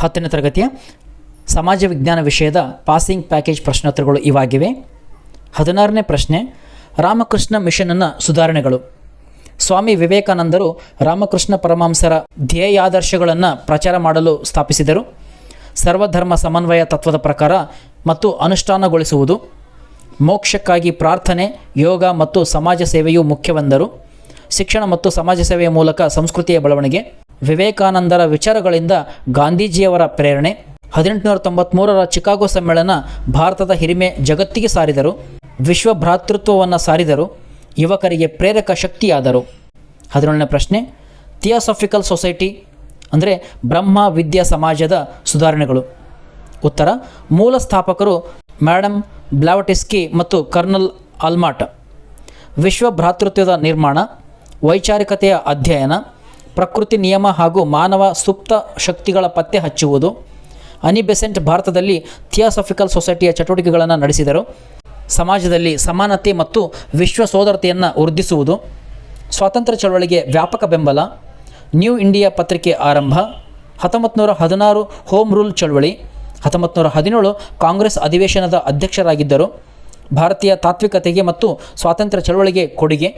ಹತ್ತನೇ ತರಗತಿಯ ಸಮಾಜ ವಿಜ್ಞಾನ ವಿಷಯದ ಪಾಸಿಂಗ್ ಪ್ಯಾಕೇಜ್ ಪ್ರಶ್ನೋತ್ತರಗಳು ಇವಾಗಿವೆ. ಹದಿನಾರನೇ ಪ್ರಶ್ನೆ, ರಾಮಕೃಷ್ಣ ಮಿಷನ್ನ ಸುಧಾರಣೆಗಳು. ಸ್ವಾಮಿ ವಿವೇಕಾನಂದರು ರಾಮಕೃಷ್ಣ ಪರಮಾಂಸರ ಧ್ಯೇಯಾದರ್ಶಗಳನ್ನು ಪ್ರಚಾರ ಮಾಡಲು ಸ್ಥಾಪಿಸಿದರು. ಸರ್ವಧರ್ಮ ಸಮನ್ವಯ ತತ್ವದ ಪ್ರಕಾರ ಮತ್ತು ಅನುಷ್ಠಾನಗೊಳಿಸುವುದು. ಮೋಕ್ಷಕ್ಕಾಗಿ ಪ್ರಾರ್ಥನೆ, ಯೋಗ ಮತ್ತು ಸಮಾಜ ಸೇವೆಯು ಮುಖ್ಯವೆಂದರು. ಶಿಕ್ಷಣ ಮತ್ತು ಸಮಾಜ ಸೇವೆಯ ಮೂಲಕ ಸಂಸ್ಕೃತಿಯ ಬೆಳವಣಿಗೆ. ವಿವೇಕಾನಂದರ ವಿಚಾರಗಳಿಂದ ಗಾಂಧೀಜಿಯವರ ಪ್ರೇರಣೆ. ಹದಿನೆಂಟುನೂರ ತೊಂಬತ್ತ್ಮೂರರ ಚಿಕಾಗೋ ಸಮ್ಮೇಳನ ಭಾರತದ ಹಿರಿಮೆ ಜಗತ್ತಿಗೆ ಸಾರಿದರು. ವಿಶ್ವ ಭ್ರಾತೃತ್ವವನ್ನು ಸಾರಿದರು. ಯುವಕರಿಗೆ ಪ್ರೇರಕ ಶಕ್ತಿಯಾದರು. ಹದಿನೇಳನೇ ಪ್ರಶ್ನೆ, ಥಿಯಾಸಫಿಕಲ್ ಸೊಸೈಟಿ ಅಂದರೆ ಬ್ರಹ್ಮ ವಿದ್ಯಾ ಸಮಾಜದ ಸುಧಾರಣೆಗಳು. ಉತ್ತರ, ಮೂಲ ಸ್ಥಾಪಕರು ಮ್ಯಾಡಮ್ ಬ್ಲಾವಟಿಸ್ಕಿ ಮತ್ತು ಕರ್ನಲ್ ಆಲ್ಮಾಟ್ ವಿಶ್ವ ಭ್ರಾತೃತ್ವದ ನಿರ್ಮಾಣ, ವೈಚಾರಿಕತೆಯ ಅಧ್ಯಯನ ಪ್ರಕೃತಿ ನಿಯಮ ಹಾಗೂ ಮಾನವ ಸುಪ್ತ ಶಕ್ತಿಗಳ ಪತ್ತೆ ಹಚ್ಚುವುದು. ಅನಿಬೆಸೆಂಟ್ ಭಾರತದಲ್ಲಿ ಥಿಯಾಸಫಿಕಲ್ ಸೊಸೈಟಿಯ ಚಟುವಟಿಕೆಗಳನ್ನು ನಡೆಸಿದರು. ಸಮಾಜದಲ್ಲಿ ಸಮಾನತೆ ಮತ್ತು ವಿಶ್ವ ಸೋದರತೆಯನ್ನು ವೃದ್ಧಿಸುವುದು. ಸ್ವಾತಂತ್ರ್ಯ ಚಳವಳಿಗೆ ವ್ಯಾಪಕ ಬೆಂಬಲ. ನ್ಯೂ ಇಂಡಿಯಾ ಪತ್ರಿಕೆ ಆರಂಭ. ಹತ್ತೊಂಬತ್ತು ನೂರ ಹದಿನಾರು ಹೋಮ್ ರೂಲ್ ಚಳವಳಿ. ಹತ್ತೊಂಬತ್ತು ಹದಿನೇಳು ಕಾಂಗ್ರೆಸ್ ಅಧಿವೇಶನದ ಅಧ್ಯಕ್ಷರಾಗಿದ್ದರು. ಭಾರತೀಯ ತಾತ್ವಿಕತೆಗೆ ಮತ್ತು ಸ್ವಾತಂತ್ರ್ಯ ಚಳವಳಿಗೆ ಕೊಡುಗೆ.